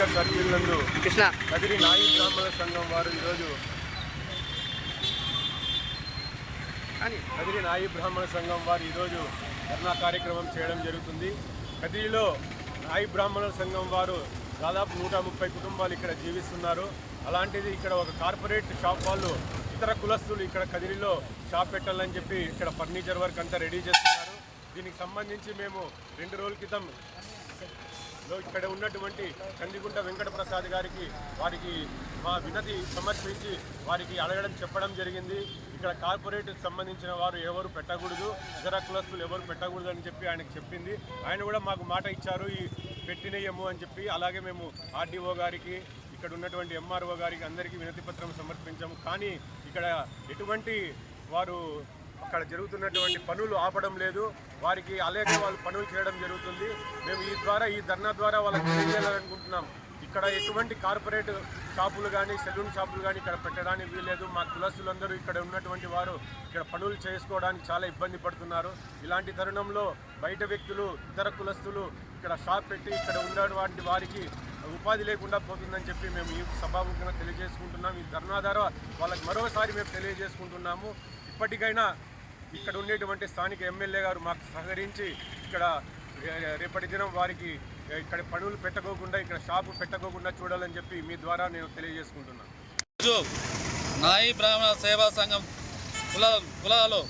కృష్ణ. కదిరి నాయి బ్రాహ్మణ సంఘం వారు ఈరోజు కదిరి నాయి బ్రాహ్మణ సంఘం వారు ఈరోజు ధర్నా కార్యక్రమం చేయడం జరుగుతుంది. కదిరిలో నాయి బ్రాహ్మణ సంఘం వారు దాదాపు నూట ముప్పై కుటుంబాలు ఇక్కడ జీవిస్తున్నారు. అలాంటిది ఇక్కడ ఒక కార్పొరేట్ షాప్ వాళ్ళు ఇతర కులస్తులు ఇక్కడ కదిరిలో షాప్ పెట్టాలని చెప్పి ఇక్కడ ఫర్నిచర్ వర్క్ అంతా రెడీ చేస్తున్నారు. దీనికి సంబంధించి మేము రెండు రోజుల క్రితం ఇక్కడ ఉన్నటువంటి కందిగుంట వెంకట ప్రసాద్ గారికి వారికి మా వినతి సమర్పించి వారికి అడగడం చెప్పడం జరిగింది. ఇక్కడ కార్పొరేట్ సంబంధించిన వారు ఎవరు పెట్టకూడదు ఇతర కులస్తులు ఎవరు పెట్టకూడదు అని చెప్పి ఆయనకు చెప్పింది. ఆయన కూడా మాకు మాట ఇచ్చారు ఈ పెట్టినయ్యము అని చెప్పి. అలాగే మేము ఆర్డీఓ గారికి ఇక్కడ ఉన్నటువంటి ఎంఆర్ఓ గారికి అందరికీ వినతి పత్రం సమర్పించాము. కానీ ఇక్కడ ఎటువంటి వారు అక్కడ జరుగుతున్నటువంటి పనులు ఆపడం లేదు. వారికి అలాగే వాళ్ళు పనులు చేయడం జరుగుతుంది. మేము ఈ ద్వారా ఈ ధర్నా ద్వారా వాళ్ళకి తెలియజేయాలనుకుంటున్నాం. ఇక్కడ ఎటువంటి కార్పొరేట్ షాపులు కానీ సెలూన్ షాపులు కానీ ఇక్కడ పెట్టడానికి వీలేదు మా కులస్తులందరూ ఇక్కడ ఉన్నటువంటి వారు ఇక్కడ పనులు చేసుకోవడానికి చాలా ఇబ్బంది పడుతున్నారు. ఇలాంటి తరుణంలో బయట వ్యక్తులు ఇతర కులస్తులు ఇక్కడ షాప్ పెట్టి ఇక్కడ ఉన్నటువంటి వారికి ఉపాధి లేకుండా పోతుందని చెప్పి మేము ఈ సభాముఖంగా తెలియజేసుకుంటున్నాం. ఈ ధర్నా ద్వారా వాళ్ళకి మరోసారి మేము తెలియజేసుకుంటున్నాము. ఇప్పటికైనా ఇక్కడ ఉండేటువంటి స్థానిక ఎమ్మెల్యే గారు మాకు సహకరించి ఇక్కడ రేపటి దినం వారికి ఇక్కడ పనులు పెట్టకోకుండా ఇక్కడ షాపు పెట్టకోకుండా చూడాలని చెప్పి మీ ద్వారా నేను తెలియజేసుకుంటున్నాను రోజు నాయి బ్రాహ్మణ సేవా సంఘం కుల కులాలు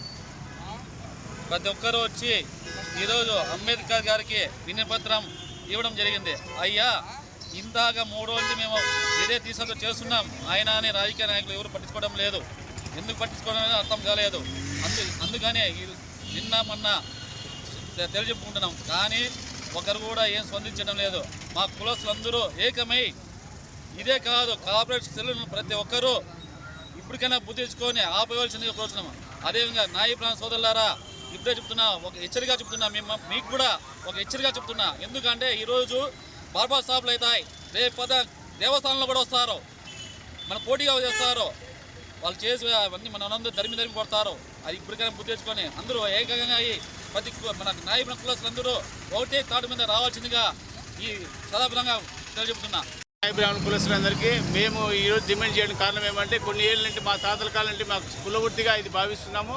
ప్రతి ఒక్కరూ వచ్చి ఈరోజు అంబేద్కర్ గారికి వినపత్రం ఇవ్వడం జరిగింది. అయ్యా ఇందాక మూడు రోజులు మేము ఇదే తీసుకొని చేస్తున్నాం. ఆయన అని రాజకీయ నాయకులు ఎవరు పట్టించుకోవడం లేదు. ఎందుకు పట్టించుకోవడం అనేది అర్థం కాలేదు. అందు అందుకనే నిన్న మొన్న తెలియజెప్పుకుంటున్నాం. కానీ ఒకరు కూడా ఏం స్పందించడం లేదు. మా కులస్తులందరూ ఏకమై ఇదే కాదు కార్పొరేట్ సెల్లు ప్రతి ఒక్కరూ ఇప్పటికైనా బుద్ధి తెచ్చుకొని ఆపవలసిందిగా కోరుతున్నాము అదేవిధంగా నాయ ప్రాణ సోదరులారా ఇప్పుడే చెప్తున్నా ఒక హెచ్చరిక చెప్తున్నా మేము మీకు కూడా ఒక హెచ్చరిక చెప్తున్నా. ఎందుకంటే ఈరోజు బార్బా షాపులు అవుతాయి. రేపు పద దేవస్థానంలో కూడా వస్తారు. మన పోటీగా చేస్తారు. వాళ్ళు చేసి అవన్నీ మన అందరూ ధరిమి తరిమి కొడతారు. అది ఇప్పటికైనా బుద్ధి తెచ్చుకొని అందరూ ఏకంగా అయ్యి ప్రతి మన నాయకుల కులస్తులందరూ ఒకటే తాడు మీద రావాల్సిందిగా ఈ సదాపురంగా తెలియజెప్తున్నా. నాయబ్రాహ్మణ కులస్తులందరికీ మేము ఈరోజు డిమాండ్ చేయడం కారణం ఏమంటే కొన్ని ఏళ్ళ నుండి మా తాతల కాలం నుండి మాకు కులవృత్తిగా ఇది భావిస్తున్నాము.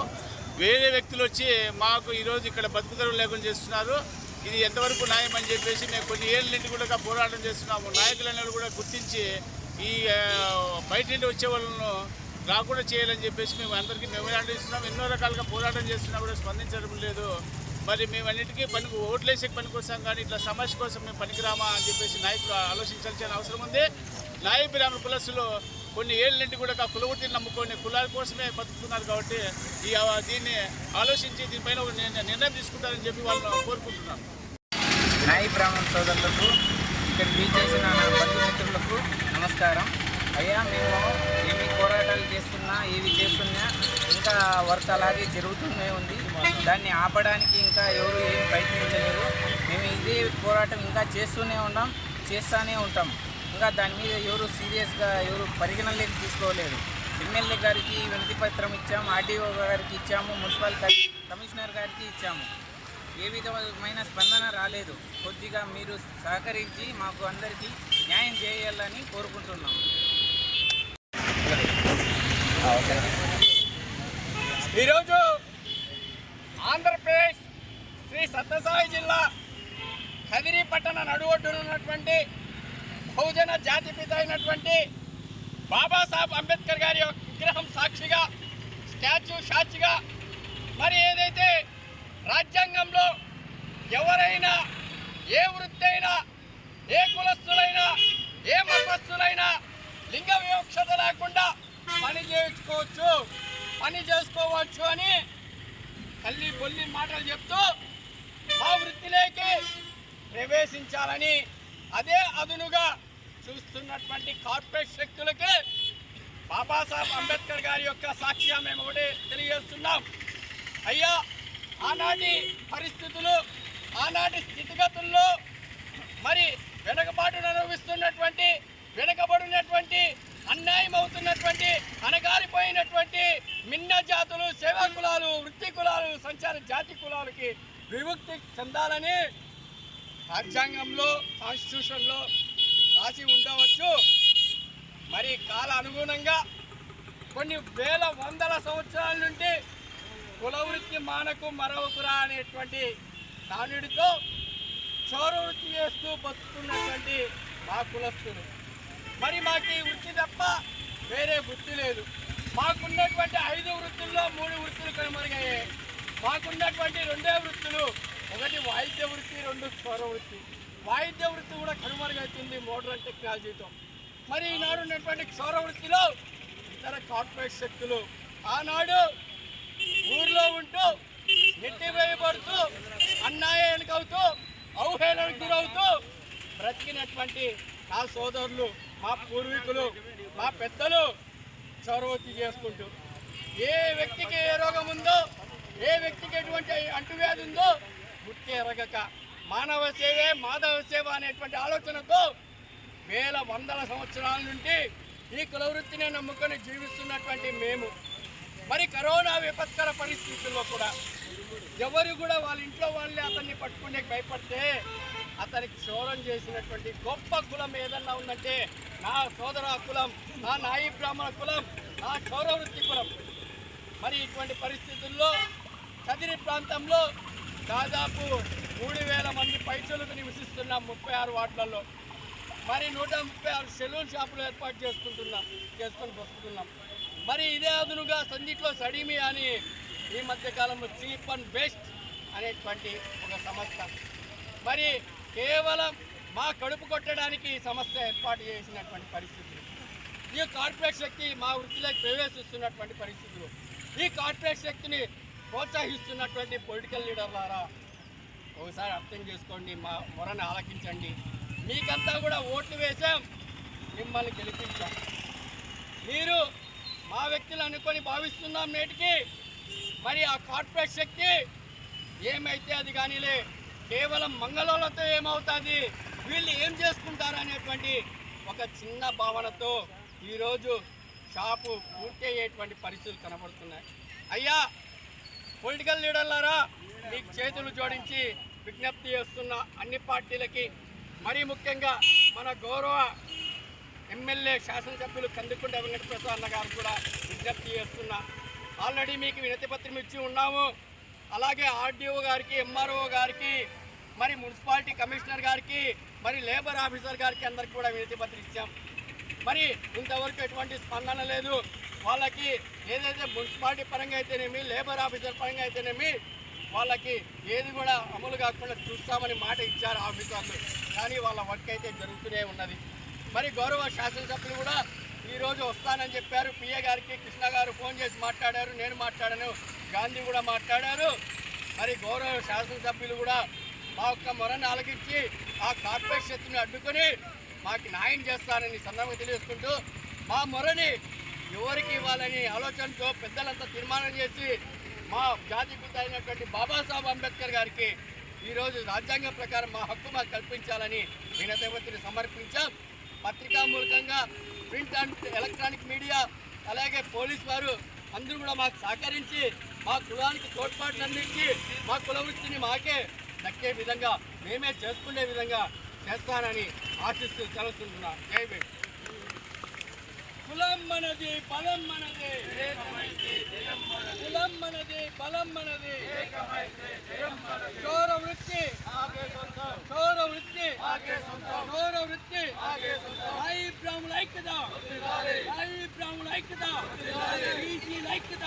వేరే వ్యక్తులు వచ్చి మాకు ఈరోజు ఇక్కడ బతుకుదరువు లేకుండా చేస్తున్నారు. ఇది ఎంతవరకు న్యాయం అని చెప్పేసి మేము కొన్ని ఏళ్ళ నుండి కూడా పోరాటం చేస్తున్నాము. నాయకులను కూడా గుర్తించి ఈ బయట నుండి వచ్చే వాళ్ళను రాకుండా చేయాలని చెప్పేసి మేము అందరికీ మెమోరాండం ఇస్తున్నాం. ఎన్నో రకాలుగా పోరాటం చేస్తున్నా కూడా స్పందించడం లేదు. మరి మేము అన్నిటికీ పనికి ఓట్లేసే పని కోసం కానీ ఇట్లా సమస్య కోసం మేము పనికిరామా అని చెప్పేసి నాయకులు ఆలోచించాల్సిన అవసరం ఉంది. నాయబిరామ బ్రాహ్మణ కొన్ని ఏళ్ళ నుండి కూడా ఆ కులవృత్తిని నమ్ముకొని కులాల కోసమే బతుకుతున్నారు కాబట్టి ఈ దీన్ని ఆలోచించి దీనిపైన ఒక నిర్ణయం తీసుకుంటారని చెప్పి వాళ్ళు కోరుకుంటున్నాం. నాయి బ్రాహ్మణ సోదరులకు ఇక్కడ చేసిన బంధుమిత్రులకు నమస్కారం. అయ్యా మేము చేస్తున్నా ఏవి చేస్తున్నా ఇంకా వర్క్ అలాగే జరుగుతూనే ఉంది. దాన్ని ఆపడానికి ఇంకా ఎవరు ఏం ప్రయత్నించలేరు మేము ఇదే పోరాటం ఇంకా చేస్తూనే ఉన్నాం చేస్తూనే ఉంటాం. ఇంకా దాని మీద ఎవరు సీరియస్గా ఎవరు పరిగణనలోకి తీసుకోలేదు. ఎమ్మెల్యే గారికి వినతి పత్రం ఇచ్చాము ఆర్డీఓ గారికి ఇచ్చాము మున్సిపల్ కమిషనర్ గారికి ఇచ్చాము. ఏ విధమైన స్పందన రాలేదు. కొద్దిగా మీరు సహకరించి మాకు అందరికీ న్యాయం చేయాలని కోరుకుంటున్నాం ఈరోజు ఆంధ్రప్రదేశ్ శ్రీ సత్యసాయి జిల్లా కదిరి పట్టణ నడువడ్డునున్నటువంటి బహుజన జాతిపిత అయినటువంటి బాబాసాహెబ్ అంబేద్కర్ గారి యొక్క విగ్రహం సాక్షిగా స్టాచ్యూ సాక్షిగా మరి ఏదైతే రాజ్యాంగంలో ఎవరైనా ఏ వృత్తి అయినా ఏ కులస్తులైనా ఏ మతస్థులైనా లింగ వివక్షత లేకుండా పని చేయించుకోవచ్చు. పని చేసుకోవచ్చు అని తల్లి బొల్లి మాటలు చెప్తూ మా వృత్తిలోకి ప్రవేశించాలని అదే అదునుగా చూస్తున్నటువంటి కార్పొరేట్ శక్తులకి బాబాసాహెబ్ అంబేద్కర్ గారి యొక్క సాక్ష్యం మేము ఒకటి తెలియజేస్తున్నాం. అయ్యా ఆనాటి పరిస్థితులు ఆనాటి స్థితిగతుల్లో మరి వెనుకబాటును అనుభవిస్తున్నటువంటి వెనుకబడినటువంటి అన్యాయం అవుతున్నటువంటి అనగారిపోయినటువంటి మిన్న జాతులు సేవా కులాలు వృత్తి కులాలు సంచార జాతి కులాలకి విముక్తి చెందాలని రాజ్యాంగంలో కాన్స్టిట్యూషన్లో రాసి ఉండవచ్చు. మరి కాల అనుగుణంగా కొన్ని వేల వందల సంవత్సరాల నుండి కులవృత్తి మానకు మరవకురా అనేటువంటి నానుడితో చౌర వృత్తి చేస్తూ బతుకుతున్నటువంటి మా కులస్తులు. మరి మాకు ఈ వృత్తి తప్ప వేరే వృత్తి లేదు. మాకున్నటువంటి ఐదు వృత్తుల్లో మూడు వృత్తులు కనుమరుగయ్యాయి. మాకున్నటువంటి రెండే వృత్తులు ఒకటి వాయిద్య వృత్తి రెండు స్వర వృత్తి. వాయిద్య వృత్తి కూడా కనుమరుగవుతుంది మోడర్న్ టెక్నాలజీతో. మరి ఈనాడు ఉన్నటువంటి క్షౌర వృత్తిలో ఇతర కార్పొరేట్ శక్తులు ఆనాడు ఊర్లో ఉంటూ నెట్టివేయబడుతూ అన్యాయానికి అవహేళనకు గురవుతూ బ్రతికినటువంటి నా సోదరులు మా పూర్వీకులు మా పెద్దలు చొరవతి చేసుకుంటూ ఏ వ్యక్తికి ఏ రోగం ఉందో ఏ వ్యక్తికి ఎటువంటి అంటువ్యాధి ఉందో గుర్తి ఎరగక మానవ సేవే మాధవ సేవ అనేటువంటి ఆలోచనతో వేల వందల సంవత్సరాల నుండి ఈ కులవృత్తిని నమ్ముకొని జీవిస్తున్నటువంటి మేము. మరి కరోనా విపత్కర పరిస్థితుల్లో కూడా ఎవరు కూడా వాళ్ళ ఇంట్లో వాళ్ళే అతన్ని పట్టుకునే భయపడితే అతనికి క్షోరం చేసినటువంటి గొప్ప కులం ఏదన్నా ఉందంటే నా సోదర కులం నా నాయి బ్రాహ్మణ కులం నా కౌరవృత్తి కులం. మరి ఇటువంటి పరిస్థితుల్లో కదిరి ప్రాంతంలో దాదాపు మూడు వేల మంది పైసలకు నివసిస్తున్నాం ముప్పై ఆరు వార్డులలో మరి నూట ముప్పై ఆరు సెలూన్ షాపులు ఏర్పాటు చేసుకుంటున్నాం చేసుకొని వస్తున్నాం మరి ఇదే అదునుగా సందిట్లో సడీమి అని ఈ మధ్యకాలంలో చీప్ అండ్ బెస్ట్ అనేటువంటి ఒక సంస్థ. మరి కేవలం మా కడుపు కొట్టడానికి ఈ సంస్థ ఏర్పాటు చేసినటువంటి పరిస్థితులు. ఈ కార్పొరేట్ శక్తి మా వృత్తిలోకి ప్రవేశిస్తున్నటువంటి పరిస్థితులు. ఈ కార్పొరేట్ శక్తిని ప్రోత్సహిస్తున్నటువంటి పొలిటికల్ లీడర్లారా ఒకసారి అర్థం చేసుకోండి మా మొరని ఆలకించండి. మీకంతా కూడా ఓట్లు వేసాం మిమ్మల్ని గెలిపించాం. మీరు మా వ్యక్తులు అనుకొని భావిస్తున్నాం నేటికి మరి ఆ కార్పొరేట్ శక్తి ఏమైతే అది కానీలే కేవలం మంగళోళ్ళతో ఏమవుతుంది? వీళ్ళు ఏం చేసుకుంటారు అనేటువంటి ఒక చిన్న భావనతో ఈరోజు షాపు పూర్తి అయ్యేటువంటి పరిస్థితులు కనబడుతున్నాయి. అయ్యా పొలిటికల్ లీడర్లారా మీకు చేతులు జోడించి విజ్ఞప్తి చేస్తున్న అన్ని పార్టీలకి మరీ ముఖ్యంగా మన గౌరవ ఎమ్మెల్యే శాసనసభ్యులు కందుకుంట వెంకటప్రసాద్ అన్న గారు కూడా విజ్ఞప్తి చేస్తున్నా ఆల్రెడీ మీకు వినతిపత్రం ఇచ్చి ఉన్నాము. అలాగే ఆర్డీఓ గారికి ఎంఆర్ఓ గారికి మరి మున్సిపాలిటీ కమిషనర్ గారికి మరి లేబర్ ఆఫీసర్ గారికి అందరికి కూడా వినతి పత్రం ఇచ్చాం. మరి ఇంతవరకు ఎటువంటి స్పందన లేదు. వాళ్ళకి ఏదైతే మున్సిపాలిటీ పరంగా అయితేనేమి లేబర్ ఆఫీసర్ పరంగా అయితేనేమి వాళ్ళకి ఏది కూడా అమలు కాకుండా చూస్తామని మాట ఇచ్చారు ఆఫీసర్లు కానీ వాళ్ళ వర్క్ అయితే జరుగుతూనే ఉన్నది. మరి గౌరవ శాసనసభ్యులు కూడా ఈరోజు వస్తానని చెప్పారు. పిఏ గారికి కృష్ణ గారు ఫోన్ చేసి మాట్లాడారు. నేను మాట్లాడాను. గాంధీ కూడా మాట్లాడారు. మరి గౌరవ శాసనసభ్యులు కూడా మా యొక్క మొరని ఆలకించి ఆ కార్పొరేట్ శక్తిని అడ్డుకొని మాకు న్యాయం చేస్తారని సందర్భంగా తెలియజేసుకుంటూ మా మొరని ఎవరికి ఇవ్వాలని ఆలోచనతో పెద్దలంతా తీర్మానం చేసి మా జాతి పిత అయినటువంటి బాబాసాహెబ్ అంబేద్కర్ గారికి ఈరోజు రాజ్యాంగం ప్రకారం మా హక్కు మాకు కల్పించాలని వినతిపత్రిని సమర్పించాం. పత్రికా మూలకంగా ప్రింట్ అండ్ ఎలక్ట్రానిక్ మీడియా అలాగే పోలీస్ వారు అందరూ కూడా మాకు సహకరించి మా కులానికి తోడ్పాటును అందించి మా కుల వృత్తిని మాకే దక్కే విధంగా మేమే చేసుకునే విధంగా చేస్తానని ఆశిస్తూ సెలవుతుంటున్నా. జై భీమ్. కులం మనది బలం మనది. కులం మనది బలం మనది. చోర వృత్తి. చోర వృత్తి. చోర వృత్తి. నాయి ఐక్యత. నాయి ఐక్యత. బీసీల ఐక్యత.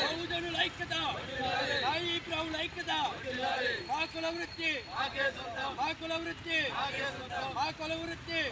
బహుజనుల ఐక్యత. నాయి బ్రాహ్మణ ఐక్యత. మా కుల వృత్తి. మా కుల వృత్తి. మా కుల వృత్తి.